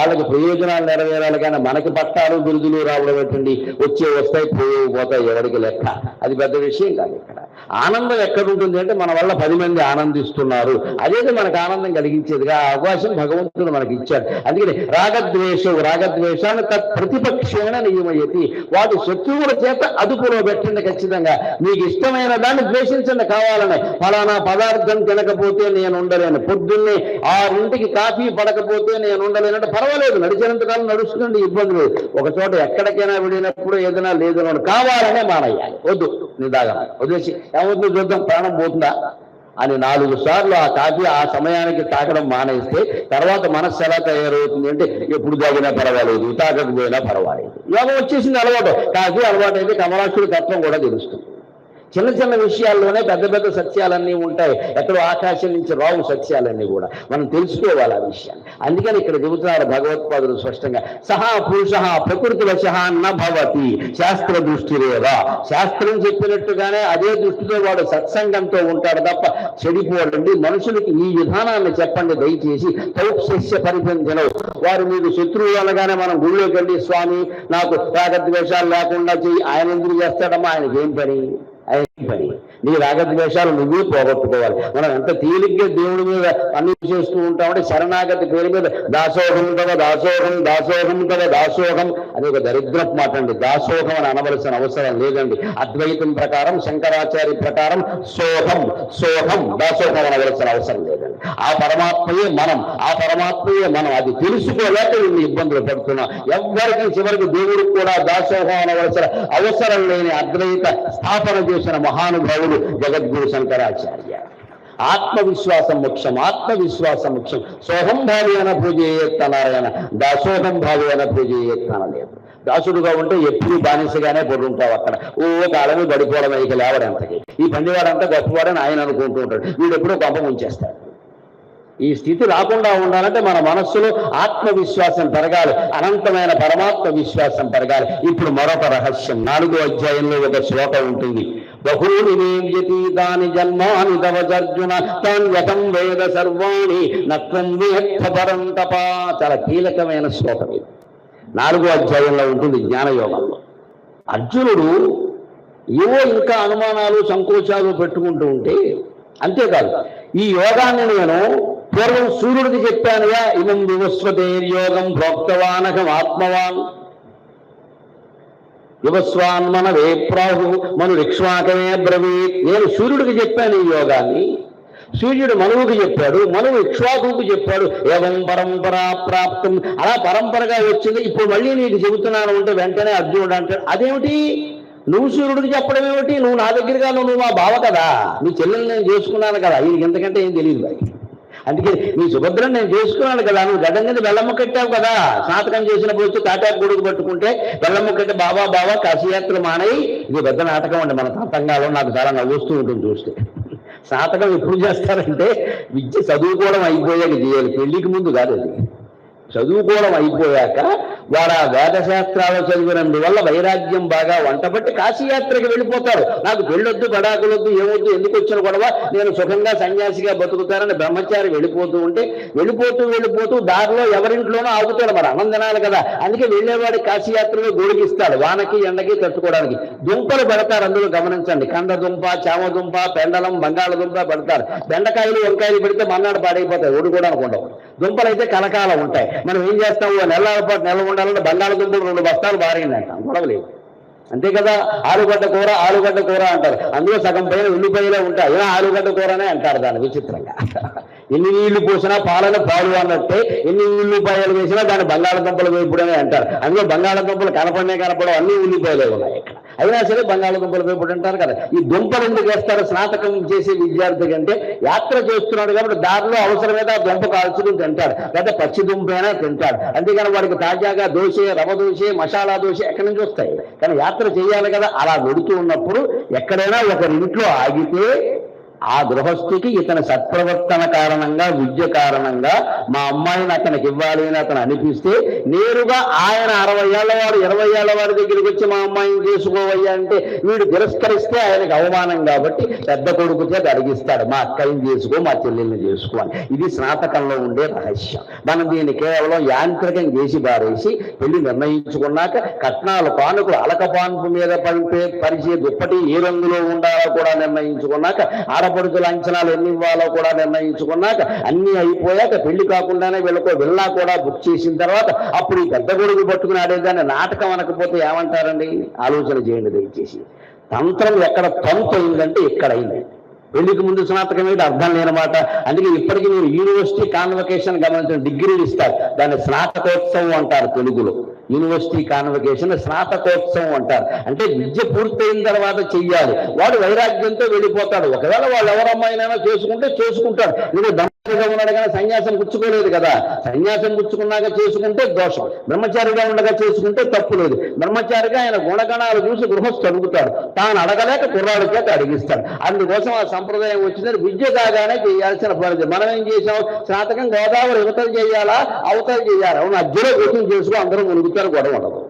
వాళ్ళకి ప్రయోజనాలు నెరవేరాలి కానీ మనకి పట్టాలు బిరుదులు రావడం ఏంటండి? వచ్చే వస్తాయి పోయి పోతాయి ఎవరికి లెక్క? అది పెద్ద విషయం కాదు ఇక్కడ. ఆనందం ఎక్కడుంటుంది అంటే మన వల్ల పది మంది ఆనందిస్తున్నారు. అదేది మనకు ఆనందం కలిగించేదిగా ఆ అవకాశం భగవంతుడు మనకి ఇచ్చాడు. అందుకని రాగద్వేషం రాగద్వేషాన్ని తత్ ప్రతిపక్షమైన నియమయ్యేది వాటి శత్రువుల చేత అదుపులో పెట్టండి ఖచ్చితంగా. మీకు ఇష్టమైన దాన్ని ద్వేషించండి కావాలని. ఫలానా పదార్థం తినకపోతే నేను ఉండలేను. పొద్దున్నే ఆరింటికి కాఫీ పడకపోతే నేను ఉండలేనంటే పర్వాలేదు. నడిచినంతకాలం నడుస్తుంది ఇబ్బంది లేదు ఒక చోట ఎక్కడికైనా వెళ్ళినప్పుడు ఏదైనా లేదు కావాలనే మానయ్యాలి వద్దు నిదాగా. వదిలేసి ఏమవుతుందో చూద్దాం ప్రాణం పోతుందా? అని నాలుగు సార్లు ఆ కాఫీ ఆ సమయానికి తాగడం మానేస్తే తర్వాత మనస్సు ఎలా తయారవుతుంది అంటే ఎప్పుడు తాగినా పర్వాలేదు తాగకపోయినా పర్వాలేదు. యోగం వచ్చేసింది అలవాటు. కాఫీ అలవాటు అయితే కమలాక్షుడి తత్వం కూడా తెలుస్తుంది. చిన్న చిన్న విషయాల్లోనే పెద్ద పెద్ద సత్యాలన్నీ ఉంటాయి. ఎక్కడో ఆకాశం నుంచి రావు సత్యాలన్నీ కూడా. మనం తెలుసుకోవాలి ఆ విషయాన్ని. అందుకని ఇక్కడ చెబుతున్నారు భగవత్పాదులు స్పష్టంగా సహా పురుష ప్రకృతి వశ న భవతి శాస్త్ర దృష్టిరేవా. శాస్త్రం చెప్పినట్టుగానే అదే దృష్టితో వాడు సత్సంగంతో ఉంటాడు తప్ప చెడిపోడండి. మనుషులకి ఈ విధానాన్ని చెప్పండి దయచేసి. తౌక్షస్య పరిపంచనం వారు మీకు శత్రువు అనగానే మనం గుళ్ళోకి వెళ్ళి స్వామి నాకు రాగద్వేషాలు లేకుండా చేయి ఆయన ఎందుకు చేస్తాడమ్మా? ఆయనకి ఏం పని? పని నీ రాగద్వేషాలు నువ్వే పోగొట్టుకోవాలి. మనం ఎంత తేలిగ్గా దేవుడి మీద అన్ని చేస్తూ ఉంటామంటే శరణాగతి పేరు మీద దాసోహం కదా దాసోహం దాసోహం కదా దాసోహం అది ఒక దరిద్రపు మాట అండి. దాసోహం అని అనవలసిన అవసరం లేదండి. అద్వైతం ప్రకారం శంకరాచార్య ప్రకారం సోహం సోహం దాసోహం అనవలసిన అవసరం లేదండి. ఆ పరమాత్మయే మనం. ఆ పరమాత్మయే మనం. అది తెలుసుకోలేక ఇన్ని ఇబ్బందులు పడుతున్నాం. ఎవరికి చివరికి దేవుడికి కూడా దాసోహం అనవలసిన అవసరం లేని అద్వైత స్థాపన చేసిన మహానుభావుడు జగద్గురు శంకరాచార్య. ఆత్మవిశ్వాసం ముఖ్యం ఆత్మవిశ్వాసం ముఖ్యం. సోహం భావేన పూజయేత్త నారాయణ. దాసోహం భావేన పూజయేత్తన లేదు దాసుడుగా ఉంటే ఎప్పుడు బానిసగానే పడుంటావు అక్కడ. ఓ కాలమే గడిపోవడం ఇక లేవడంతకి. ఈ పండివాడంతా గొప్పవాడని ఆయన అనుకుంటూ ఉంటాడు. వీడు ఎప్పుడో గొప్ప ఉంచేస్తాడు ఈ స్థితి రాకుండా ఉండాలంటే మన మనస్సులో ఆత్మవిశ్వాసం పెరగాలి. అనంతమైన పరమాత్మ విశ్వాసం పెరగాలి. ఇప్పుడు మరొక రహస్యం. నాలుగో అధ్యాయంలో ఒక శ్లోకం ఉంటుంది. బహూని వ్యతీతాని జన్మాని తవజర్జున తాన్యకం వేద సర్వాణి నత్వం వేత్త పరంతప చాలా కీలకమైన శ్లోకం ఇది. నాలుగో అధ్యాయంలో ఉంటుంది జ్ఞానయోగంలో. అర్జునుడు ఏవో ఇంకా అనుమానాలు సంకోచాలు పెట్టుకుంటూ ఉంటే అంతేకాదు ఈ యోగాన్ని నేను పూర్వం సూర్యుడికి చెప్పానుగా ఇమం వివస్వతేర్యోగం భోక్తవానకం ఆత్మవాన్. యువస్వాన్ మన వేప్రాహు మను ఇక్ష్వాకమే బ్రవీత్ నేను సూర్యుడికి చెప్పాను ఈ యోగాన్ని. సూర్యుడు మనువుకి చెప్పాడు మనువు ఇక్ష్వాకుకు చెప్పాడు ఏవం పరంపరా ప్రాప్తం. అలా పరంపరగా వచ్చింది. ఇప్పుడు మళ్ళీ నీకు చెబుతున్నాను అంటే వెంటనే అర్జునుడు అంటాడు అదేమిటి? నువ్వు సూర్యుడికి చెప్పడం ఏమిటి? నువ్వు నా దగ్గరగా నువ్వు మా బావ కదా. నీ చెల్లెల్ని నేను చేసుకున్నాను కదా. ఇది ఇంతకంటే ఏం తెలియదు మరి అందుకే నీ సుభద్రను నేను చేసుకున్నాను కదా నువ్వు గడ్డం కింద బెల్లమ్మ కట్టావు కదా. స్నాతకం చేసినప్పుడు వచ్చి తాటాకు గొడుగు పట్టుకుంటే బెల్లమ్మ కట్టి బాబా బాబా కాశీయాత్రలు మానయి. ఇది పెద్ద నాటకం అండి మన తతంగాలో నాకు చాలా నవ్వుస్తూ ఉంటుంది చూస్తే. స్నాతకం ఎప్పుడు చేస్తారంటే విద్య చదువుకోవడం అయిపోయాక చేయాలి. పెళ్ళికి ముందు కాదు అది. చదువుకోవడం అయిపోయాక వాడు ఆ వేదశాస్త్రాలు చదివినందువల్ల వైరాగ్యం బాగా వంటపట్టి కాశీయాత్రకి వెళ్ళిపోతారు. నాకు పెళ్ళొద్దు బడాకులొద్దు ఏమొద్దు ఎందుకు వచ్చిన గొడవ? నేను సుఖంగా సన్యాసిగా బతుకుతానని బ్రహ్మచారి వెళ్ళిపోతూ ఉంటే వెళ్ళిపోతూ వెళ్ళిపోతూ దారిలో ఎవరింట్లోనో ఆగుతాడు మరి అనందనాలు కదా. అందుకే వెళ్ళేవాడి కాశీయాత్రలో గోడిగిస్తాడు వానకి ఎండకి తట్టుకోవడానికి. దుంపలు పెడతారు అందులో గమనించండి. కంద దుంప చామ దుంప పెండలం బంగాళదుంప పెడతారు. బెండకాయలు వంకాయలు పెడితే మన్నాడు పాడైపోతాయి ఒడు కూడా అనుకుంటాం. దుంపలు అయితే కలకాలం ఉంటాయి. మనం ఏం చేస్తాము నెల నెలల పాటు నెల ఉండాలంటే బంగాళదుంపలు రెండు బస్తాలు బారైందంటాం గొడవలేదు అంతే కదా? ఆలుగడ్డ కూర ఆలుగడ్డ కూర అంటారు. అందులో సగం పైన ఉల్లిపాయలే ఉంటాయి. అయినా ఆలుగడ్డ కూరనే అంటారు దాన్ని విచిత్రంగా. ఎన్ని నీళ్ళు పోసినా పాలన పాలు అన్నట్టే ఎన్ని ఉల్లిపాయలు వేసినా దాన్ని బంగాళదుంపలు వేపుడనే అంటారు. అందులో బంగాళదుంపలు కనపడనే కనపడవు. అన్ని ఉల్లిపాయలే ఉన్నాయి ఇక్కడ. అయినా సరే బంగాళదుంపలు వేపుడు అంటారు కదా. ఈ దుంపలు ఎందుకు వేస్తారు? స్నాతకం చేసే విద్యార్థి కంటే యాత్ర చేస్తున్నాడు కాబట్టి దారిలో అవసరమైతే ఆ దుంప కాల్చుకుని తింటాడు. లేదా పచ్చి దుంపైనా తింటాడు. అంతేకాని వాడికి తాజాగా దోశ రవ దోశ మసాలా దోశ ఎక్కడి నుంచి వస్తాయి? కానీ యాత్ర చేయాలి కదా. అలా వెడుతూ ఉన్నప్పుడు ఎక్కడైనా ఒకరి ఇంట్లో ఆగితే ఆ గృహస్థికి ఇతని సత్ప్రవర్తన కారణంగా విద్య కారణంగా మా అమ్మాయిని అతనికి ఇవ్వాలి అని అతను అనిపిస్తే నేరుగా ఆయన అరవై ఏళ్ళ వాడు ఇరవై ఏళ్ళ వాడి దగ్గరికి వచ్చి మా అమ్మాయిని చేసుకోవయ్యా అంటే వీడు తిరస్కరిస్తే ఆయనకి అవమానం కాబట్టి పెద్ద కొడుకు చేత అడిగిస్తాడు మా అక్కని చేసుకో మా చెల్లెల్ని చేసుకో అని. ఇది స్నాతకంలో ఉండే రహస్యం. మనం దీన్ని కేవలం యాంత్రికం చేసి బారేసి పెళ్ళి నిర్ణయించుకున్నాక కట్నాలు కానుకలు అలక పాన్పు మీద పంపే పరిచే దుప్పటి ఏ రంగులో ఉండాలో కూడా నిర్ణయించుకున్నాక ఆడపడుచుల అంచనాలు ఎన్ని ఇవ్వాలో కూడా నిర్ణయించుకున్నాక అన్ని అయిపోయాక పెళ్ళి కాకుండానే వీళ్ళకో వెళ్ళా కూడా బుక్ చేసిన తర్వాత అప్పుడు ఈ పెద్ద కొడుకు పట్టుకుని ఆడేదాన్ని నాటకం అనకపోతే ఏమంటారండి? ఆలోచన చేయండి దయచేసి. తంత్రం ఎక్కడ తంతు అయిందంటే ఇక్కడ అయిందండి పెళ్ళికి ముందు స్నాతకం ఏంటి అర్థం లేనమాట అందుకే ఇప్పటికీ మీరు యూనివర్సిటీ కాన్వకేషన్ గమనించిన డిగ్రీలు ఇస్తారు. దాన్ని స్నాతకోత్సవం అంటారు తెలుగులో. యూనివర్సిటీ కాన్వకేషన్ స్నాతకోత్సవం అంటారు. అంటే విద్య పూర్తయిన తర్వాత చెయ్యాలి. వాడు వైరాగ్యంతో వెళ్ళిపోతాడు. ఒకవేళ వాళ్ళు ఎవరమ్మాయినైనా చేసుకుంటే చేసుకుంటాడు. ఉన్నాడు కానీ సన్యాసం పుచ్చుకోలేదు కదా. సన్యాసం పుచ్చుకున్నాక చేసుకుంటే దోషం. బ్రహ్మచారిగా ఉండగా చేసుకుంటే తప్పు లేదు. బ్రహ్మచారిగా ఆయన గుణగణాలు చూసి గృహస్థు అడుగుతాడు. తాను అడగలేక కుర్రాడు చేత అడిగిస్తాడు. అందుకోసం ఆ సంప్రదాయం వచ్చిందని విద్య కాగానే చేయాల్సిన పని మనం ఏం చేసాం స్నాతకం గోదావరి యువతలు చేయాలా? అవతలు చేయాలా? అవును అజ్జులో గుర్తులు చేసుకో అందరూ మునుగుతారు గొడవ ఉండదు.